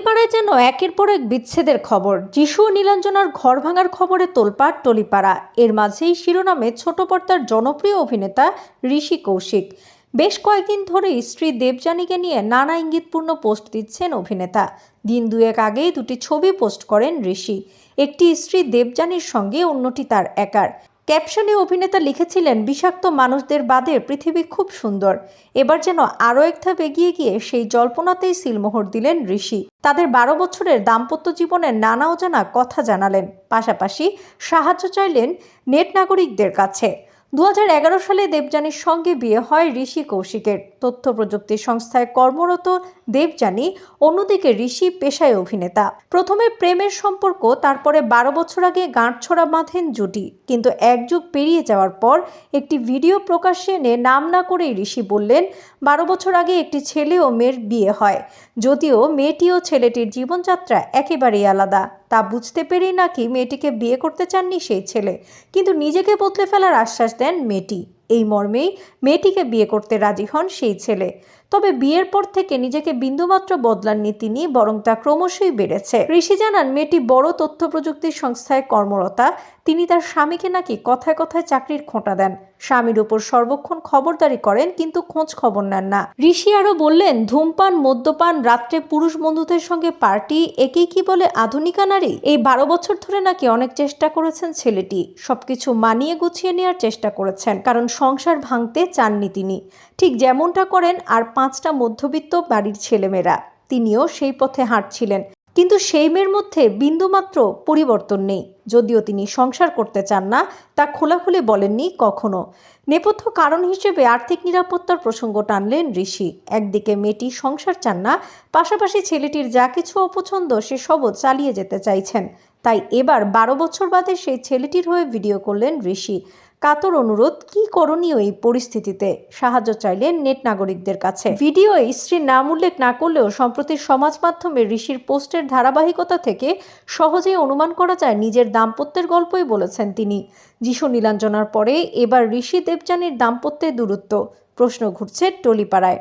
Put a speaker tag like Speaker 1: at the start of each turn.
Speaker 1: টলিপাড়ায় যেন একের পর এক বিচ্ছেদের খবর। যিশু নীলাঞ্জনার ঘর ভাঙার খবরে তোলপাড়, টলিপাড়া। এর মাঝেই শিরোনামে ছোট পর্দার জনপ্রিয় অভিনেতা ঋষি কৌশিক। বেশ কয়েকদিন ধরে স্ত্রী দেবযানীকে নিয়ে নানা ইঙ্গিতপূর্ণ পোস্ট দিচ্ছেন অভিনেতা। দিন দুয়েক আগেই দুটি ছবি পোস্ট করেন ঋষি। একটি স্ত্রী দেবযানীর সঙ্গে, অন্যটি তার একার। ক্যাপশনে অভিনেতা লিখেছিলেন, বিষাক্ত মানুষদের বাদে পৃথিবী খুব সুন্দর। এবার যেন আরও এক ধাপ এগিয়ে গিয়ে সেই জল্পনাতেই সিলমোহর দিলেন ঋষি। তাদের বারো বছরের দাম্পত্য জীবনের নানা অজানা কথা জানালেন। পাশাপাশি সাহায্য চাইলেন নেট নাগরিকদের কাছে। দু হাজার এগারো সালে দেবযানীর সঙ্গে বিয়ে হয় ঋষি কৌশিকের। তথ্য প্রযুক্তি সংস্থায় কর্মরত দেবযানী অন্যদিকে ঋষি পেশায় অভিনেতা। প্রথমে প্রেমের সম্পর্ক, তারপরে বারো বছর আগে গাঁটছড়া বাঁধেন জুটি। কিন্তু এক যুগ পেরিয়ে যাওয়ার পর একটি ভিডিও প্রকাশ্যে এনে নাম না করেই ঋষি বললেন, বারো বছর আগে একটি ছেলে ও মেয়ের বিয়ে হয়। যদিও মেয়েটি ও ছেলেটির জীবনযাত্রা একেবারেই আলাদা। তা বুঝতে পেরেই নাকি মেয়েটিকে বিয়ে করতে চাননি সেই ছেলে। কিন্তু নিজেকে বদলে ফেলার আশ্বাস দেন মেয়েটি। এই মর্মেই মেয়েটিকে বিয়ে করতে রাজি হন সেই ছেলে। তবে বিয়ের পর থেকে নিজেকে বিন্দুমাত্র বদলাননি তিনি বরং তা ক্রমশই বেড়েছে। ঋষি জানান, মেয়েটি বড় তথ্য প্রযুক্তি সংস্থায় কর্মরতা, তিনি তার স্বামীকে নাকি কথায় কথায় চাকরির খোঁটা দেন। স্বামীর উপর সর্বক্ষণ খবরদারি করেন, কিন্তু খোঁজ খবর নেন না। ঋষি আরও বললেন, ধূমপান, মদ্যপান, রাত্রে পুরুষ বন্ধুদের সঙ্গে পার্টি, একেই কি বলে আধুনিকা নারী? এই বারো বছর ধরে নাকি অনেক চেষ্টা করেছেন ছেলেটি। সবকিছু মানিয়ে গুছিয়ে নেওয়ার চেষ্টা করেছেন, কারণ সংসার ভাঙতে চাননি তিনি। ঠিক যেমনটা করেন, আর পাঁচটা মধ্যবিত্ত বাড়ির ছেলেমেয়েরা। তিনিও সেই পথে হাঁটছিলেন। কিন্তু সেই মেয়ের মধ্যে বিন্দুমাত্র পরিবর্তন নেই। যদিও তিনি সংসার করতে চান না, তা খোলাখুলি বলেননি কখনো। নেপথ্য কারণ হিসেবে আর্থিক নিরাপত্তার প্রসঙ্গ টানলেন ঋষি। একদিকে মেয়েটি সংসার চান না, পাশাপাশি ছেলেটির যা কিছু অপছন্দ সেসবও চালিয়ে যেতে চাইছেন। তাই এবার বারো বছর বাদে সেই ছেলেটির হয়ে ভিডিও করলেন ঋষি। কাতর অনুরোধ, কি করণীয় এই পরিস্থিতিতে? সাহায্য চাইলেন নেট নাগরিকদের কাছে। ভিডিওয়ে স্ত্রীর নাম উল্লেখ না করলেও সম্প্রতি সমাজ মাধ্যমে ঋষির পোস্টের ধারাবাহিকতা থেকে সহজেই অনুমান করা যায় নিজের দাম্পত্যের গল্পই বলেছেন তিনি। যিশু নীলাঞ্জনার পরে এবার ঋষি দেবযানীর দাম্পত্যের দূরত্ব। প্রশ্ন ঘুরছে টলিপাড়ায়।